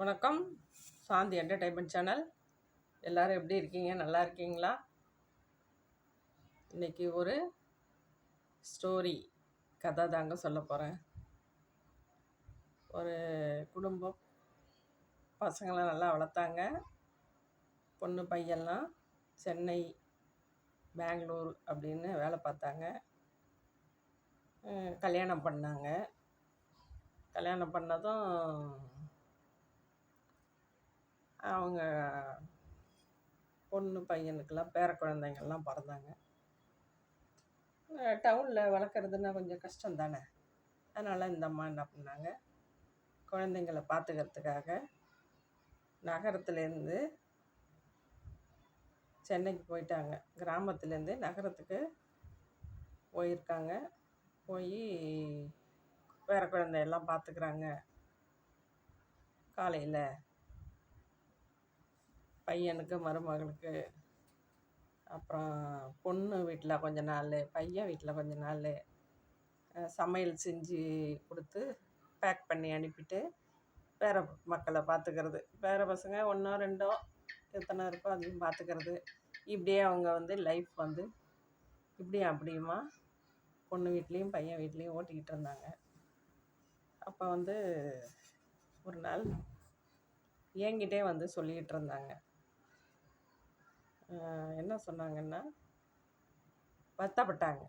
வணக்கம். சாந்தி entertainment channel எல்லாரும் எப்படி இருக்கீங்க? நல்லா இருக்கீங்களா? இன்னைக்கு ஒரு ஸ்டோரி கதை தாங்க சொல்ல போகிறேன் ஒரு குடும்பம் பசங்களை நல்லா வளர்த்தாங்க. பொண்ணு பையன்லாம் சென்னை பெங்களூர் அப்படின்னு வேலை பார்த்தாங்க. கல்யாணம் பண்ணாங்க. கல்யாணம் பண்ணதும் அவங்க பொண்ணு பையனுக்கெல்லாம் பேர குழந்தைங்கள்லாம் பிறந்தாங்க. டவுனில் வளர்க்குறதுன்னா கொஞ்சம் கஷ்டம் தானே அதனால் இந்த அம்மா என்ன பண்ணாங்க? குழந்தைங்கள பார்த்துக்கிறதுக்காக நகரத்துலேருந்து சென்னைக்கு போயிட்டாங்க. கிராமத்துலேருந்து நகரத்துக்கு போயிருக்காங்க. போய் பேர குழந்தையெல்லாம் பார்த்துக்குறாங்க காலையில் பையனுக்கு மருமகளுக்கு. அப்புறம் பொண்ணு வீட்டில் கொஞ்ச நாள் பையன் வீட்டில் கொஞ்ச நாள் சமையல் செஞ்சு கொடுத்து பேக் பண்ணி அனுப்பிட்டு பேர மக்களை பார்த்துக்கிறது பேர பசங்க ஒன்றோ ரெண்டோ எத்தனை இருக்கோ அதையும் பார்த்துக்கிறது இப்படியே அவங்க வந்து லைஃப் வந்து இப்படியும் அப்படியுமா பொண்ணு வீட்லேயும் பையன் வீட்லேயும் ஓட்டிக்கிட்டு இருந்தாங்க. அப்போ வந்து ஒரு நாள் என்கிட்டே வந்து சொல்லிக்கிட்டு இருந்தாங்க. என்ன சொன்னாங்கன்னா வருத்தப்பட்டாங்க.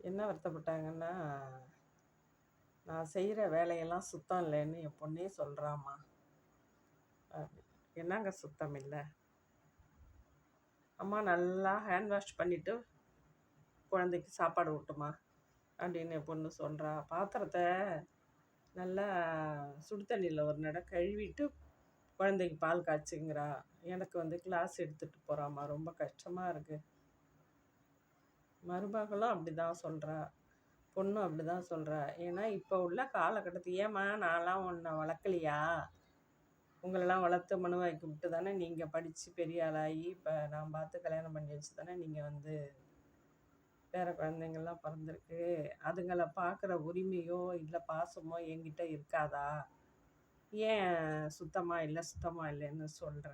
என்ன வருத்தப்பட்டாங்கன்னா நான் செய்கிற வேலையெல்லாம் சுத்தம் இல்லைன்னு என் பொண்ணே சொல்கிறாம்மா என்னங்க சுத்தம் இல்லை? அம்மா நல்லா ஹேண்ட் வாஷ் பண்ணிவிட்டு குழந்தைக்கு சாப்பாடு ஊட்டுமா அப்படின்னு என் பொண்ணு சொல்கிறா பாத்திரத்தை நல்லா சுடு தண்ணியில் ஒரு நட கழுவிட்டு குழந்தைக்கு பால் காய்ச்சுங்கிறா? எனக்கு வந்து கிளாஸ் எடுத்துகிட்டு போகிறாம்மா ரொம்ப கஷ்டமாக இருக்குது மருமகளும் அப்படி தான் சொல்கிறா பொண்ணும் அப்படி தான் சொல்கிறா ஏன்னா இப்போ உள்ள காலகட்டத்துக்கு ஏம்மா நான்லாம் உன்னை வளர்க்கலையா? உங்களெல்லாம் வளர்த்து மனுவாக்கி விட்டு தானே நீங்கள் படித்து பெரிய ஆளாகி இப்போ நான் பார்த்து கல்யாணம் பண்ணி வச்சு தானே நீங்கள் வந்து பேர குழந்தைங்கள்லாம் பிறந்திருக்கு. அதுங்களை பார்க்குற உரிமையோ இல்லை பாசமோ என்கிட்ட இருக்காதா? ஏன் சுத்தமாக இல்லை சுத்தமாக இல்லைன்னு சொல்கிற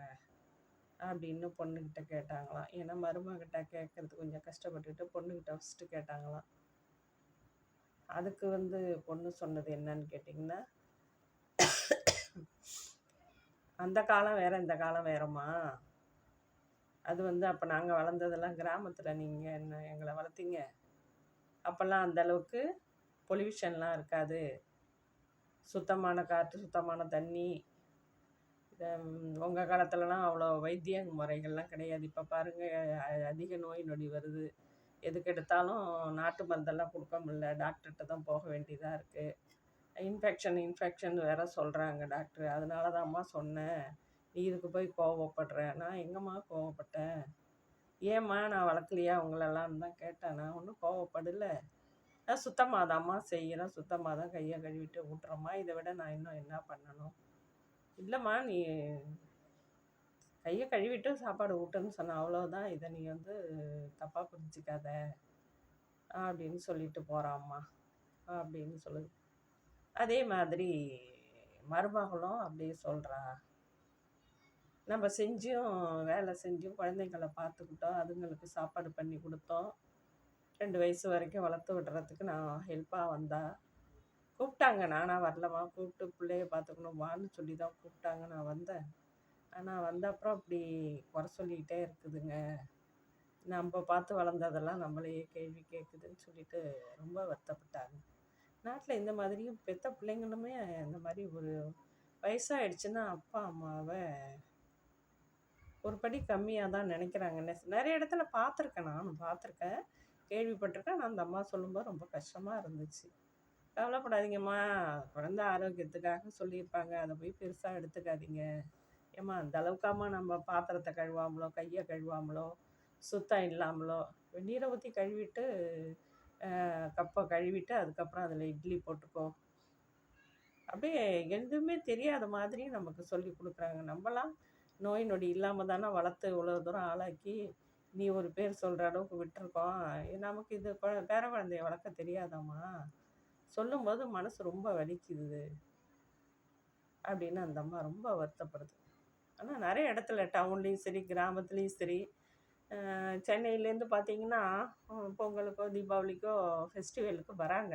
அப்படின்னு பொண்ணுக்கிட்ட கேட்டாங்களாம். ஏன்னா மருமகிட்ட கேட்கறது கொஞ்சம் கஷ்டப்பட்டுக்கிட்டு பொண்ணுக்கிட்ட ஃபஸ்ட்டு கேட்டாங்களாம். அதுக்கு வந்து பொண்ணு சொன்னது என்னன்னு கேட்டிங்கன்னா அந்த காலம் வேற இந்த காலம் வேறம்மா. அது வந்து அப்போ நாங்கள் வளர்ந்ததெல்லாம் கிராமத்தில் நீங்கள் என்ன எங்களை வளர்த்தீங்க. அப்போல்லாம் அந்தளவுக்கு பொல்யூஷன்லாம் இருக்காது. சுத்தமான காற்று சுத்தமான தண்ணி. உங்கள் காலத்துலலாம் அவ்வளோ வைத்திய முறைகள்லாம் கிடையாது. இப்போ பாருங்கள் அதிக நோய் நொடி வருது. எதுக்கு எடுத்தாலும் நாட்டு மருந்தெல்லாம் கொடுக்க முடில டாக்டர்கிட்ட தான் போக வேண்டியதாக இருக்குது இன்ஃபெக்ஷன் இன்ஃபெக்ஷன் வேற சொல்கிறாங்க டாக்டர். அதனால தான்மா சொன்னேன். நீ இதுக்கு போய் கோவப்படுறேன் நான் எங்கம்மா கோவப்பட்டேன்? ஏம்மா நான் வளர்க்கலையா? உங்களெல்லாம் தான் கேட்டேன். நான் ஒன்றும் கோவப்படலை. நான் சுத்தமாக தான்மா செய்கிறேன் சுத்தமாக தான் கையை கழுவிட்டு ஊட்டுறோம்மா. இதை விட நான் இன்னும் என்ன பண்ணணும்? இல்லைம்மா நீ கையை கழுவிட்டு சாப்பாடு ஊட்டுன்னு சொன்ன அவ்வளோதான் இதை நீ வந்து தப்பாக புரிஞ்சிக்காத. அப்படின்னு சொல்லிட்டு போகிறாம்மா அப்படின்னு சொல்லுது அதே மாதிரி மருமகளும் அப்படியே சொல்கிறா நம்ம செஞ்சும் வேலை செஞ்சும் குழந்தைங்கள பார்த்துக்கிட்டோம். அதுங்களுக்கு சாப்பாடு பண்ணி கொடுத்தோம். ரெண்டு வயசு வரைக்கும் வளர்த்து விடுறதுக்கு நான் ஹெல்ப்பாக வந்தேன் கூப்பிட்டாங்க. நானாக வரலம்மா. கூப்பிட்டு பிள்ளைய பார்த்துக்கணும் வான்னு சொல்லி தான் கூப்பிட்டாங்க. நான் வந்தேன். ஆனால் வந்த அப்புறம் அப்படி குறை சொல்லிக்கிட்டே இருக்குதுங்க. நம்ம பார்த்து வளர்ந்ததெல்லாம் நம்மளையே கேள்வி கேட்குதுன்னு சொல்லிட்டு ரொம்ப வருத்தப்பட்டாங்க. நாட்டில் இந்த மாதிரியும் பெத்த பிள்ளைங்களுமே இந்த மாதிரி ஒரு வயசாகிடுச்சுன்னா அப்பா அம்மாவை ஒரு படி கம்மியாக தான் நினைக்கிறாங்க நிறைய இடத்துல பார்த்துருக்கேன். நானும் பார்த்துருக்கேன். கேள்விப்பட்டிருக்கேன். நான் அந்த அம்மா சொல்லும்போது ரொம்ப கஷ்டமாக இருந்துச்சு. கவலைப்படாதீங்கம்மா. குழந்த ஆரோக்கியத்துக்காக சொல்லியிருப்பாங்க. அதை போய் பெருசாக எடுத்துக்காதீங்க. ஏம்மா அந்த அளவுக்காம்மா நம்ம பாத்திரத்தை கழுவாமலோ கையை கழுவாமலோ சுத்தம் இல்லாமலோ வெந்நீரை ஊற்றி கழுவிட்டு கப்பை கழுவிட்டு அதுக்கப்புறம் அதில் இட்லி போட்டுக்கோ. அப்படியே எதுவுமே தெரியாத மாதிரி நமக்கு சொல்லி கொடுக்குறாங்க. நம்மலாம் நோய் நொடி இல்லாமல் தானே வளர்த்து இவ்வளோ தூரம் ஆளாக்கி நீ ஒரு பேர் சொல்கிற அளவுக்கு விட்டுருக்கோம். நமக்கு இது பேர குழந்தைய வளர்க்க தெரியாதாம்மா? சொல்லும்போது மனசு ரொம்ப வலிக்குது. அப்படின்னு அந்த அம்மா ரொம்ப வருத்தப்படுது. ஆனால் நிறைய இடத்துல டவுன்லேயும் சரி கிராமத்துலேயும் சரி சென்னையிலேருந்து பார்த்தீங்கன்னா பொங்கலுக்கோ தீபாவளிக்கோ ஃபெஸ்டிவலுக்கு வராங்க.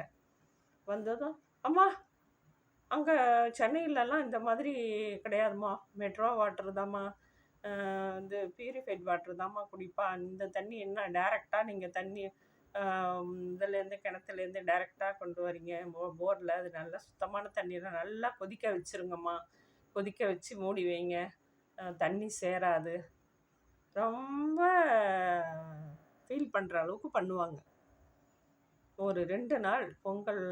வந்ததும் அம்மா அங்கே சென்னையிலலாம் இந்த மாதிரி கிடையாதும்மா. மெட்ரோ வாட்டர் தாம்மா. இது பியூரிஃபைட் வாட்டர் தாம்மா குடிப்பா. இந்த தண்ணி என்ன டேரெக்டாக நீங்கள் தண்ணி இதுலேருந்து கிணத்துலேருந்து டேரெக்டாக கொண்டு வரீங்க. போ போரில் அது நல்லா சுத்தமான தண்ணியில் நல்லா கொதிக்க வச்சுருங்கம்மா. கொதிக்க வச்சு மூடி வைங்க. தண்ணி சேராது. ரொம்ப ஃபீல் பண்ணுற அளவுக்கு பண்ணுவாங்க. ஒரு ரெண்டு நாள் பொங்கல்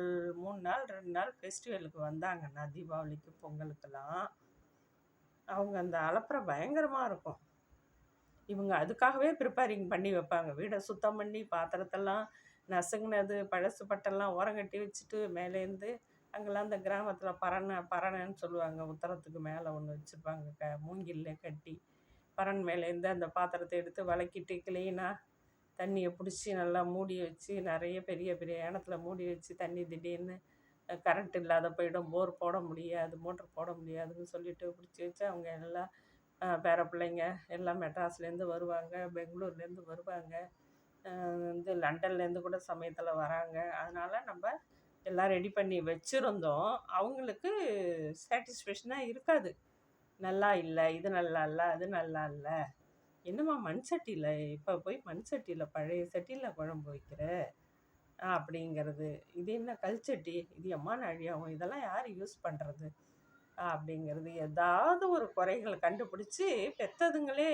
மூணு நாள் ரெண்டு நாள் ஃபெஸ்டிவலுக்கு வந்தாங்கன்னா தீபாவளிக்கு பொங்கலுக்கெல்லாம் அவங்க அந்த அலப்புற பயங்கரமாக இருக்கும். இவங்க அதுக்காகவே ப்ரிப்பேரிங் பண்ணி வைப்பாங்க. வீடை சுத்தம் பண்ணி பாத்திரத்தெல்லாம் நசுங்கினது பழசு பட்டெல்லாம் ஓரங்கட்டி வச்சுட்டு மேலேருந்து அங்கெல்லாம் அந்த கிராமத்தில் பரணை பரணைன்னு சொல்லுவாங்க. உத்தரத்துக்கு மேலே ஒன்று வச்சுருப்பாங்க. க மூங்கில்ல கட்டி பரண் மேலேருந்து அந்த பாத்திரத்தை எடுத்து வளக்கிட்டு க்ளீனாக தண்ணியை பிடிச்சி நல்லா மூடி வச்சு நிறைய பெரிய பெரிய ஏனத்தில் மூடி வச்சு தண்ணி திடீர்னு கரண்ட் இல்லாத போயிடும். போர் போட முடியாது மோட்ரு போட முடியாதுன்னு சொல்லிட்டு பிடிச்சி வச்சு அவங்க எல்லாம் பேர பிள்ளைங்க எல்லாம் மெட்ராஸ்லேருந்து வருவாங்க பெங்களூர்லேருந்து வருவாங்க. வந்து லண்டன்லேருந்து கூட சமயத்தில் வராங்க. அதனால் நம்ம எல்லாம் ரெடி பண்ணி வச்சுருந்தோம். அவங்களுக்கு சாட்டிஸ்ஃபேக்ஷனாக இருக்காது. நல்லா இல்லை இது நல்லா இல்லை அது நல்லா இல்லை. என்னம்மா மண் சட்டியில் இப்போ போய் மண் சட்டியில் பழைய சட்டியில் குழம்பு வைக்கிற? அப்படிங்கிறது. இது என்ன கல்ச்சட்டி இது எம்மா அழியாகும் இதெல்லாம் யார் யூஸ் பண்ணுறது அப்படிங்கிறது. ஏதாவது ஒரு குறைகளை கண்டுபிடிச்சி பெற்றதுங்களே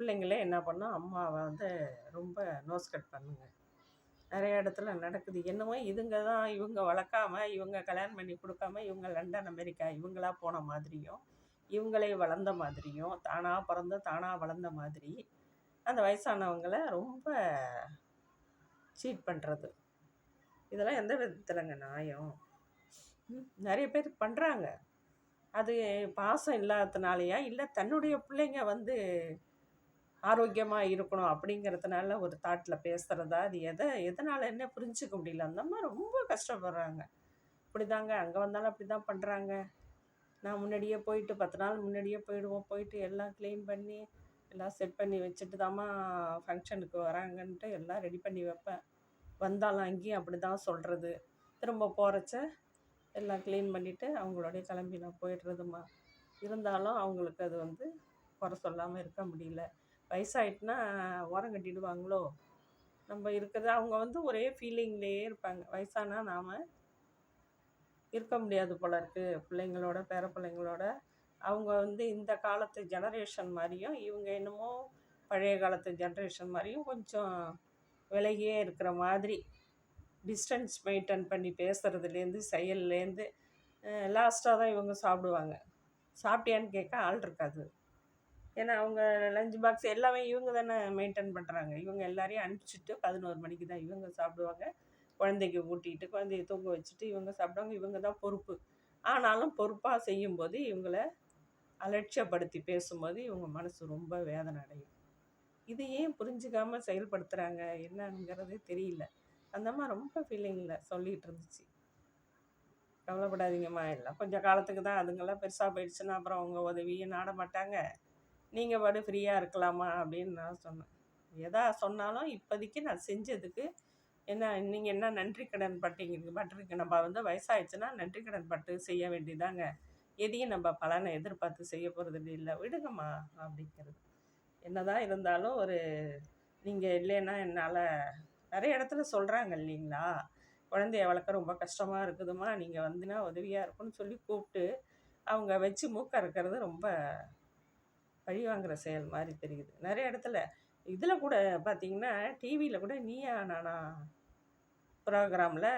பிள்ளைங்களே என்ன பண்ணோம் அம்மாவை வந்து ரொம்ப நோஸ் கட் பண்ணுங்க. நிறைய இடத்துல நடக்குது. என்னமோ இதுங்க தான் இவங்க வளர்க்காம இவங்க கல்யாணம் பண்ணி கொடுக்காம இவங்க லண்டன் அமெரிக்கா இவங்களா போன மாதிரியும் இவங்களே வளர்ந்த மாதிரியும் தானாக பிறந்து தானாக வளர்ந்த மாதிரி அந்த வயசானவங்களை ரொம்ப சீட் பண்ணுறது இதெல்லாம் எந்த விதத்துலங்க நியாயம்? ம், நிறைய பேர் பண்ணுறாங்க அது பாசம் இல்லாததுனாலையா? இல்லை தன்னுடைய பிள்ளைங்க வந்து ஆரோக்கியமாக இருக்கணும் அப்படிங்கிறதுனால ஒரு தாட்டில் பேசுகிறதா அது எதை எதனால் என்ன புரிஞ்சுக்க முடியல? அந்த அம்மா ரொம்ப கஷ்டப்படுறாங்க. இப்படிதாங்க அங்கே வந்தாலும் அப்படி தான் பண்ணுறாங்க நான் முன்னாடியே போயிட்டு பத்து நாள் முன்னாடியே போயிடுவோம். போயிட்டு எல்லாம் க்ளீன் பண்ணி எல்லாம் செட் பண்ணி வச்சுட்டு தாம்மா ஃபங்க்ஷனுக்கு வராங்கன்ட்டு எல்லாம் ரெடி பண்ணி வைப்பேன். வந்தாலும் அங்கேயும் அப்படி தான் சொல்கிறது திரும்ப போகிறச்ச எல்லாம் க்ளீன் பண்ணிவிட்டு அவங்களோடைய கிளம்பி நான் போயிடுறதும்மா. இருந்தாலும் அவங்களுக்கு அது வந்து குறை சொல்லாமல் இருக்க முடியல. வயசாயிட்டுனா ஓரம் கட்டிடுவாங்களோ? நம்ம இருக்கிறது அவங்க வந்து ஒரே ஃபீலிங்லேயே இருப்பாங்க. வயசானா நாம் இருக்க முடியாது போல இருக்குது பிள்ளைங்களோட பேர பிள்ளைங்களோட அவங்க வந்து இந்த காலத்து ஜெனரேஷன் மாதிரியும் இவங்க என்னமோ பழைய காலத்து ஜென்ரேஷன் மாதிரியும் கொஞ்சம் விலகியே இருக்கிற மாதிரி டிஸ்டன்ஸ் மெயின்டைன் பண்ணி பேசுகிறதுலேருந்து செயல்லேருந்து லாஸ்ட்டாக தான் இவங்க சாப்பிடுவாங்க. சாப்பிட்டியான்னு கேட்க ஆள் இருக்காது. ஏன்னா அவங்க லஞ்ச் பாக்ஸ் எல்லாமே இவங்க தானே மெயின்டைன் பண்ணுறாங்க இவங்க எல்லாரையும் அனுப்பிச்சிட்டு பதினோரு மணிக்கு தான் இவங்க சாப்பிடுவாங்க. குழந்தைக்கு ஊட்டிட்டு குழந்தைய தூங்க வச்சுட்டு இவங்க சாப்பிடுவாங்க. இவங்க தான் பொறுப்பு. ஆனாலும் பொறுப்பாக செய்யும்போது இவங்கள அலட்சியப்படுத்தி பேசும்போது இவங்க மனசு ரொம்ப வேதனை அடையும். இது ஏன் புரிஞ்சுக்காமல் செயல்படுத்துகிறாங்க என்னங்கிறதே தெரியல. அந்த அம்மா ரொம்ப ஃபீலிங்கில் சொல்லிகிட்டு இருந்துச்சு. கவலைப்படாதீங்கம்மா. எல்லாம் கொஞ்சம் காலத்துக்கு தான் அதுங்கெல்லாம் பெருசாக போயிடுச்சுன்னா அப்புறம் அவங்க உதவியை நாட மாட்டாங்க. நீங்கள் பாடு ஃப்ரீயாக இருக்கலாமா? அப்படின்னு நான் சொன்னேன். எதா சொன்னாலும் இப்போதைக்கு நான் செஞ்சதுக்கு என்ன நீங்கள் என்ன நன்றி கடன் பட்டீங்க? பட்டிருக்கு. நம்ம வந்து வயசாகிடுச்சுன்னா நன்றி கடன் பட்டு செய்ய வேண்டியதாங்க. எதையும் நம்ம பலனை எதிர்பார்த்து செய்ய போகிறது இல்லை விடுங்கம்மா அப்படிங்கிறது. என்னதான் இருந்தாலும் ஒரு நீங்கள் இல்லைன்னா என்னால் நிறைய இடத்துல சொல்கிறாங்க இல்லைங்களா? குழந்தைய வளர்க்க ரொம்ப கஷ்டமாக இருக்குதும்மா நீங்கள் வந்துன்னா உதவியாக இருக்கும்னு சொல்லி கூப்பிட்டு அவங்க வச்சு மூக்க இருக்கிறது ரொம்ப பழி வாங்குற செயல் மாதிரி தெரியுது. நிறைய இடத்துல இதில் கூட பார்த்தீங்கன்னா டிவியில் கூட நீயா நானா ப்ரோக்ராமில்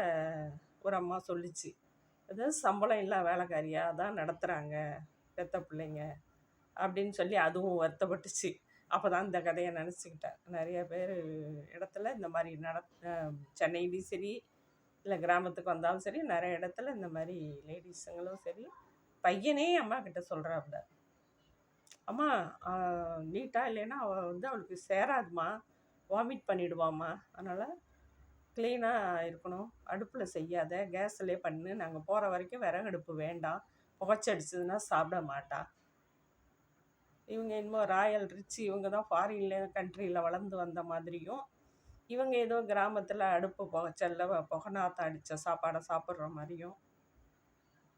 ஒரு அம்மா சொல்லிச்சு. அதாவது சம்பளம் இல்லை வேலைக்காரியாக தான் நடத்துகிறாங்க பெத்த பிள்ளைங்க அப்படின்னு சொல்லி அதுவும் வருத்தப்பட்டுச்சு. அப்போ தான் இந்த கதையை நினச்சிக்கிட்டேன். நிறைய பேர் இடத்துல இந்த மாதிரி நட சென்னையிலையும் சரி இல்லை கிராமத்துக்கு வந்தாலும் சரி நிறைய இடத்துல இந்த மாதிரி லேடிஸுங்களும் சரி பையனே அம்மா கிட்ட சொல்கிறாப்புல அம்மா நீட்டாக இல்லைன்னா அவள் வந்து அவளுக்கு சேராதுமா? வாமிட் பண்ணிடுவாம்மா? அதனால் க்ளீனாக இருக்கணும். அடுப்பில் செய்யாத. கேஸ்லேயே பண்ணு. நாங்கள் போகிற வரைக்கும் விறகு அடுப்பு வேண்டாம். புகைச்சடிச்சதுன்னா சாப்பிட மாட்டா. இவங்க என்னமோ ராயல் ரிச். இவங்க தான் ஃபாரின்ல கண்ட்ரியில் வளர்ந்து வந்த மாதிரியும் இவங்க ஏதோ கிராமத்தில் அடுப்பு புகைச்சல்ல புகநாத்தம் அடித்த சாப்பாடை சாப்பிட்ற மாதிரியும்.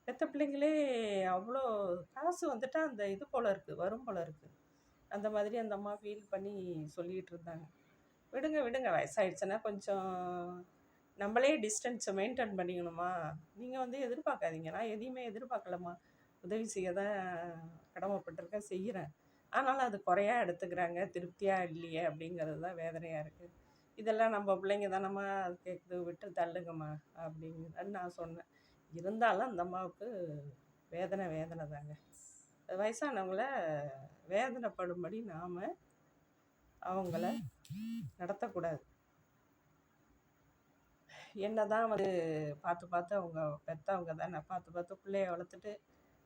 பெத்த பிள்ளைங்களே அவ்வளோ காசு வந்துட்டால் அந்த இது போல் இருக்குது வரும் போல் இருக்குது அந்த மாதிரி அந்த அம்மா ஃபீல் பண்ணி சொல்லிகிட்டு இருந்தாங்க. விடுங்க விடுங்க. வயசாயிடுச்சுன்னா கொஞ்சம் நம்மளே டிஸ்டன்ஸை மெயின்டைன் பண்ணிக்கணுமா? நீங்கள் வந்து எதிர்பார்க்காதீங்க. நான் எதையுமே எதிர்பார்க்கலம்மா. உதவி செய்ய தான் கடமைப்பட்டிருக்கேன் செய்கிறேன் ஆனாலும் அது குறையா எடுத்துக்கிறாங்க. திருப்தியாக இல்லையே அப்படிங்கிறது தான் வேதனையாக இருக்குது இதெல்லாம் நம்ம பிள்ளைங்க தானம்மா அது கேட்குது விட்டு தள்ளுங்கம்மா அப்படிங்கிறன்னு நான் சொன்னேன். இருந்தாலும் அந்த அம்மாவுக்கு வேதனை வேதனை தாங்க. வயசானவங்கள வேதனைப்படும்படி நாம் அவங்கள நடத்தக்கூடாது. என்ன தான் வந்து பார்த்து பார்த்து அவங்க பெற்றவங்க தானே பார்த்து பார்த்து பிள்ளைய வளர்த்துட்டு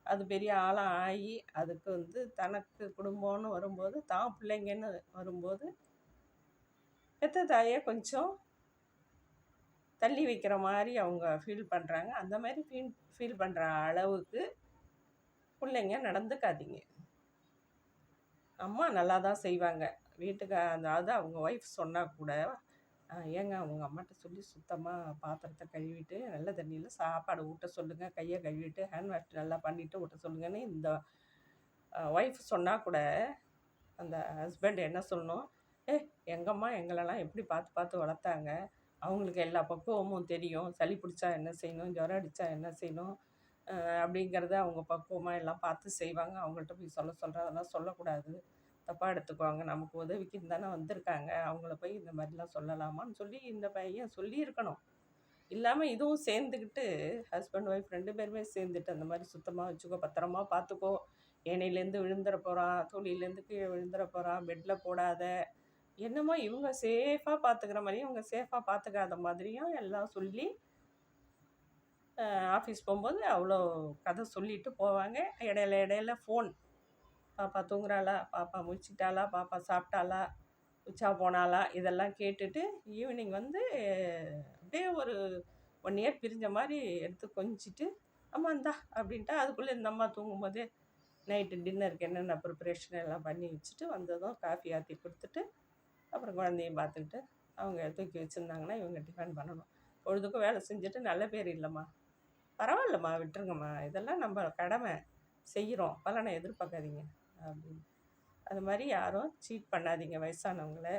அது பெரிய ஆளாக ஆகி அதுக்கு வந்து தனக்கு குடும்பம்னு வரும்போது தான் பிள்ளைங்கன்னு வரும்போது பெத்த தாயை கொஞ்சம் தள்ளி வைக்கிற மாதிரி அவங்க ஃபீல் பண்ணுறாங்க அந்த மாதிரி ஃபீல் ஃபீல் பண்ணுற அளவுக்கு பிள்ளைங்க நடந்துக்காதீங்க. அம்மா நல்லா தான் செய்வாங்க. வீட்டுக்கு அதாவது அவங்க ஒய்ஃப் சொன்னால் கூட ஏங்க அவங்க அம்மாட்ட சொல்லி சுத்தமாக பாத்திரத்தை கழுவிட்டு நல்ல தண்ணியில் சாப்பாடு ஊட்ட சொல்லுங்கள் கையை கழுவிட்டு ஹேண்ட் வாஷ் நல்லா பண்ணிவிட்டு ஊட்ட சொல்லுங்கன்னு இந்த ஒய்ஃப் சொன்னால் கூட அந்த ஹஸ்பண்ட் என்ன சொல்லணும்? ஏ எங்கம்மா எங்களெல்லாம் எப்படி பார்த்து பார்த்து வளர்த்தாங்க? அவங்களுக்கு எல்லா பக்குவமும் தெரியும். சளி பிடிச்சா என்ன செய்யணும்? ஜுரம் அடித்தா என்ன செய்யணும்? அப்படிங்கிறத அவங்க பக்குவமாக எல்லாம் பார்த்து செய்வாங்க. அவங்கள்ட்ட போய் சொல்ல சொல்கிறதெல்லாம் சொல்லக்கூடாது. தப்பாக எடுத்துக்குவாங்க. நமக்கு உதவிக்குன்னு தானே வந்திருக்காங்க. அவங்கள போய் இந்த மாதிரிலாம் சொல்லலாமான்னு சொல்லி இந்த பையன் சொல்லியிருக்கணும். இல்லாமல் இதுவும் சேர்ந்துக்கிட்டு ஹஸ்பண்ட் ஒய்ஃப் ரெண்டு பேருமே சேர்ந்துட்டு அந்த மாதிரி சுத்தமாக வச்சுக்கோ பத்திரமா பார்த்துக்கோ. ஏனையிலேருந்து விழுந்துட போகிறான் தோழியிலேருந்து கீழே விழுந்துட போகிறான் பெட்டில் போடாத. என்னமோ இவங்க சேஃபாக பார்த்துக்கிற மாதிரியும் இவங்க சேஃபாக பார்த்துக்காத மாதிரியும் எல்லாம் சொல்லி ஆஃபீஸ் போகும்போது அவ்வளோ கதை சொல்லிட்டு போவாங்க. இடையில இடையில ஃபோன் பாப்பா தூங்குறாளா? பாப்பா முழிச்சிட்டாளா பாப்பா சாப்பிட்டாளா? உச்சா போனாளா? இதெல்லாம் கேட்டுட்டு ஈவினிங் வந்து அப்படியே ஒரு ஒன் இயர் பிரிஞ்ச மாதிரி எடுத்து கொஞ்சிட்டு அம்மா இந்தா அப்படின்ட்டா அதுக்குள்ளே இந்த அம்மா தூங்கும்போதே நைட்டு டின்னருக்கு என்னென்ன ப்ரிப்ரேஷன் எல்லாம் பண்ணி வச்சுட்டு வந்ததும் காஃபி ஆற்றி கொடுத்துட்டு அப்புறம் குழந்தையும் பார்த்துக்கிட்டு அவங்க தூக்கி வச்சுருந்தாங்கன்னா இவங்க டிஃபன் பண்ணணும். பொழுதுக்கும் வேலை செஞ்சுட்டு நல்ல பேர் இல்லைம்மா. பரவாயில்லம்மா விட்டுருங்கம்மா. இதெல்லாம் நம்ம கடமை. செய்கிறோம். பலனை எதிர்பார்க்காதீங்க. அப்படின்னு அது மாதிரி யாரும் சீட் பண்ணாதீங்க வயசானவங்கள.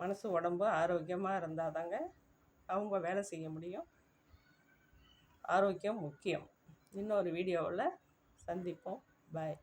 மனசு உடம்பு ஆரோக்கியமாக இருந்தால் தாங்க அவங்க வேலை செய்ய முடியும். ஆரோக்கியம் முக்கியம். இன்னொரு வீடியோவில் சந்திப்போம். பாய்